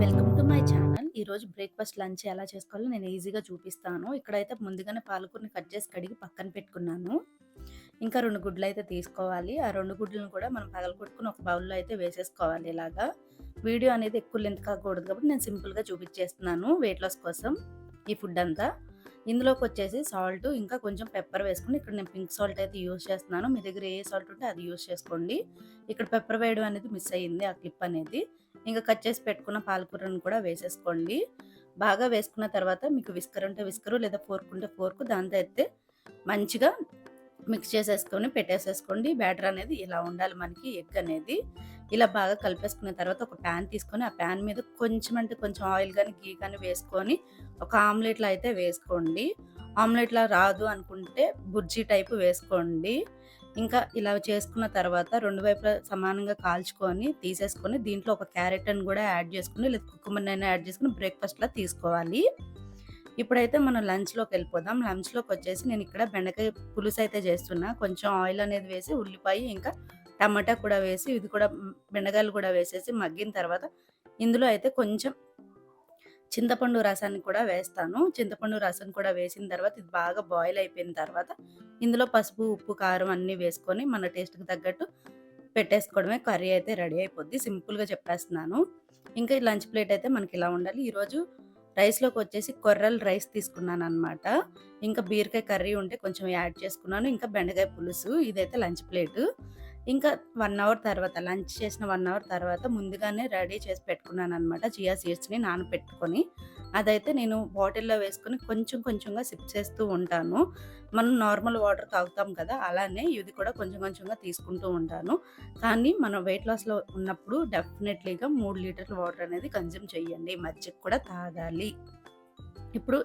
Welcome to my channel. ఈరోజు breakfast, lunch ఎలా చేసుకోవాలో నేను ఈజీగా చూపిస్తాను. ఇక్కడైతే ముందుగానే పాలకూరని కట్ చేసి కడిగి పక్కన పెట్టుకున్నాను. ఇంకా రెండు గుడ్లు అయితే తీసుకోవాలి. ఆ రెండు గుడ్లను కూడా మనం పగలగొట్టుకుని ఒక బౌల్‌లో అయితే వేసేసుకోవాలి ఇలాగా. వీడియో అనేది ఎక్కువ లెంత్ కాకూడదు కాబట్టి నేను సింపుల్‌గా చూపించేస్తున్నాను వెయిట్ లాస్ కోసం ఈ ఫుడ్ అంతా. ఇందులోకి వచ్చేసి సాల్ట్ ఇంకా కొంచెం పెప్పర్ వేసుకుని ఇక్కడ నేను పింక్ సాల్ట్ అయితే యూస్ చేస్తున్నాను. మీ దగ్గర ఏ సాల్ట్ ఉంటే అది యూజ్ చేసుకోండి. ఇక్కడ పెప్పర్ వేయడం అనేది మిస్ అయ్యింది ఆ క్లిప్ అనేది. ఇంకా కట్ చేసి పెట్టుకున్న పాలకూరను కూడా వేసేసుకోండి. బాగా వేసుకున్న తర్వాత మీకు విస్కర్ ఉంటే విస్కరు లేదా ఫోర్క్ ఉంటే ఫోర్క్ దాంతో అయితే మంచిగా మిక్స్ చేసేసుకొని పెట్టేసేసుకోండి. బ్యాటర్ అనేది ఇలా ఉండాలి మనకి ఎగ్ అనేది. ఇలా బాగా కలిపేసుకున్న తర్వాత ఒక ప్యాన్ తీసుకొని ఆ ప్యాన్ మీద కొంచెం అంటే కొంచెం ఆయిల్ కానీ గీ కానీ వేసుకొని ఒక ఆమ్లెట్లో అయితే వేసుకోండి. ఆమ్లెట్‌లా రాదు అనుకుంటే బుర్జీ టైపు వేసుకోండి. ఇంకా ఇలా చేసుకున్న తర్వాత రెండు వైపులా సమానంగా కాల్చుకొని తీసేసుకొని దీంట్లో ఒక క్యారెట్ అని కూడా యాడ్ చేసుకుని లేదా కుకుంబర్‌నైనా యాడ్ చేసుకుని బ్రేక్‌ఫాస్ట్‌లా తీసుకోవాలి. ఇప్పుడైతే మనం లంచ్లోకి వెళ్ళిపోదాం లంచ్లోకి వచ్చేసి నేను ఇక్కడ బెండకాయ పులుసు అయితే చేస్తున్నా. కొంచెం ఆయిల్ అనేది వేసి ఉల్లిపాయ ఇంకా టమాటా కూడా వేసి ఇది కూడా బెండకాయలు కూడా వేసేసి మగ్గిన తర్వాత ఇందులో అయితే కొంచెం చింతపండు రసాన్ని కూడా వేస్తాను. చింతపండు రసం కూడా వేసిన తర్వాత ఇది బాగా బాయిల్ అయిపోయిన తర్వాత ఇందులో పసుపు, ఉప్పు, కారం అన్నీ వేసుకొని మన టేస్ట్‌కి తగ్గట్టు పెట్టేసుకోవడమే. కర్రీ అయితే రెడీ అయిపోద్ది. సింపుల్‌గా చెప్పేస్తున్నాను. ఇంకా ఈ లంచ్ ప్లేట్ అయితే మనకి ఇలా ఉండాలి. ఈరోజు రైస్‌లోకొచ్చేసి కొర్రలు రైస్ తీసుకున్నాను అనమాట ఇంకా బీరకాయ కర్రీ ఉంటే కొంచెం యాడ్ చేసుకున్నాను. ఇంకా బెండకాయ పులుసు ఇదైతే లంచ్ ప్లేటు. ఇంకా వన్ అవర్ తర్వాత లంచ్ చేసిన వన్ అవర్ తర్వాత ముందుగానే రెడీ చేసి పెట్టుకున్నాను అనమాట చియా సీడ్స్‌ని నానపెట్టుకొని. అదైతే నేను బాటిల్‌లో వేసుకొని కొంచెం కొంచెంగా సిప్ చేస్తూ ఉంటాను. మనం నార్మల్ వాటర్ తాగుతాం కదా! అలానే ఇది కూడా కొంచెం కొంచెంగా తీసుకుంటూ ఉంటాను. కానీ మనం వెయిట్ లాస్‌లో ఉన్నప్పుడు డెఫినెట్‌లీగా మూడు లీటర్ల వాటర్ అనేది కన్జ్యూమ్ చేయండి. మజ్జిగ కూడా తాగాలి. ఇప్పుడు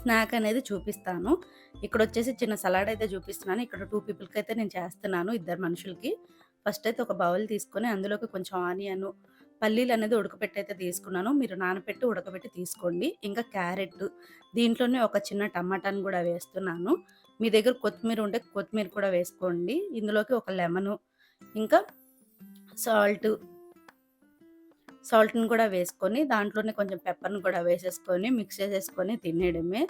స్నాక్ అనేది చూపిస్తాను. ఇక్కడ వచ్చేసి చిన్న సలాడ్ అయితే చూపిస్తున్నాను. ఇక్కడ టూ పీపుల్‌కి అయితే నేను చేస్తున్నాను. ఇద్దరు మనుషులకి. ఫస్ట్ అయితే ఒక బౌల్ తీసుకొని అందులోకి కొంచెం ఆనియను, పల్లీలు అనేది ఉడకపెట్టి అయితే తీసుకున్నాను. మీరు నానపెట్టి ఉడకబెట్టి తీసుకోండి. ఇంకా క్యారెట్ దీంట్లోనే ఒక చిన్న టమాటాను కూడా వేస్తున్నాను. మీ దగ్గర కొత్తిమీర ఉంటే కొత్తిమీర కూడా వేసుకోండి. ఇందులోకి ఒక లెమను ఇంకా సాల్టు సాల్ట్‌ని కూడా వేసుకొని దాంట్లోనే కొంచెం పెప్పర్‌ని కూడా వేసేసుకొని మిక్స్ చేసేసుకొని తినేయడమే.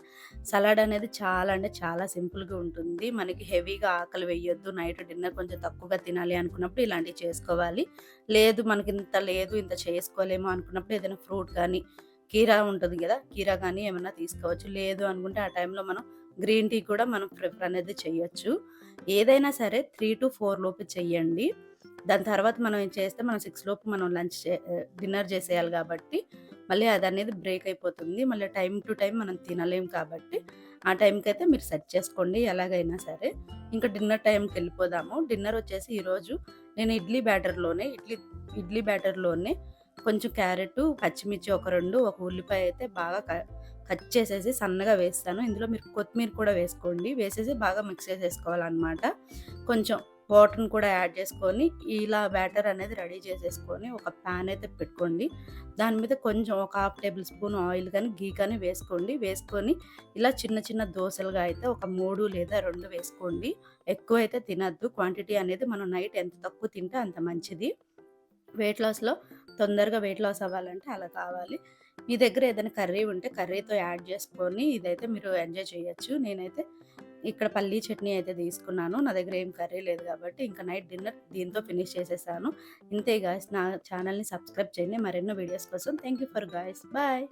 సలాడ్ అనేది చాలా అంటే చాలా సింపుల్‌గా ఉంటుంది. మనకి హెవీగా ఆకలి వేయొద్దు. నైట్ డిన్నర్ కొంచెం తక్కువగా తినాలి అనుకున్నప్పుడు ఇలాంటివి చేసుకోవాలి. లేదు మనకి ఇంత లేదు ఇంత చేసుకోలేము అనుకున్నప్పుడు ఏదైనా ఫ్రూట్ కానీ కీరా ఉంటుంది కదా కీరా కానీ ఏమైనా తీసుకోవచ్చు. లేదు అనుకుంటే ఆ టైంలో మనం గ్రీన్ టీ కూడా మనం ప్రిఫర్ అనేది చేయొచ్చు. ఏదైనా సరే 3-4 లోపు చెయ్యండి. దాని తర్వాత మనం ఏం చేస్తే మనం సిక్స్ లోపు మనం లంచ్ చే డిన్నర్ చేసేయాలి కాబట్టి మళ్ళీ అది అనేది బ్రేక్ అయిపోతుంది. మళ్ళీ టైం టు టైం మనం తినలేం కాబట్టి ఆ టైంకి అయితే మీరు సెట్ చేసుకోండి ఎలాగైనా సరే. ఇంకా డిన్నర్ టైంకి వెళ్ళిపోదాము డిన్నర్ వచ్చేసి ఈరోజు నేను ఇడ్లీ బ్యాటర్‌లోనే ఇడ్లీ ఇడ్లీ బ్యాటర్‌లోనే కొంచెం క్యారెట్ పచ్చిమిర్చి ఒక రెండు ఒక ఉల్లిపాయ అయితే బాగా క కట్ చేసేసి సన్నగా వేస్తాను. ఇందులో మీరు కొత్తిమీర కూడా వేసుకోండి. వేసేసి బాగా మిక్స్ చేసేసుకోవాలన్నమాట కొంచెం వాటర్‌ని కూడా యాడ్ చేసుకొని ఇలా బ్యాటర్ అనేది రెడీ చేసేసుకొని ఒక ప్యాన్ అయితే పెట్టుకోండి. దాని మీద కొంచెం ఒక హాఫ్ టేబుల్ స్పూన్ ఆయిల్ కానీ, ఘీ కానీ వేసుకోండి. వేసుకొని ఇలా చిన్న చిన్న దోసలుగా అయితే ఒక మూడు లేదా రెండు వేసుకోండి. ఎక్కువ అయితే తినద్దు క్వాంటిటీ అనేది మనం నైట్ ఎంత తక్కువ తింటే అంత మంచిది. వెయిట్ లాస్‌లో తొందరగా వెయిట్ లాస్ అవ్వాలంటే అలా కావాలి. మీ దగ్గర ఏదైనా కర్రీ ఉంటే కర్రీతో యాడ్ చేసుకొని ఇదైతే మీరు ఎంజాయ్ చేయొచ్చు. నేనైతే ఇక్కడ పల్లీ చట్నీ అయితే తీసుకున్నాను. నా దగ్గర ఏం కర్రీ లేదు కాబట్టి ఇంకా నైట్ డిన్నర్ దీంతో ఫినిష్ చేసేసాను. ఇంతే గాయ్స్ నా ఛానల్‌ని సబ్స్క్రైబ్ చేయండి. మరెన్నో వీడియోస్ కోసం thank you for guys bye.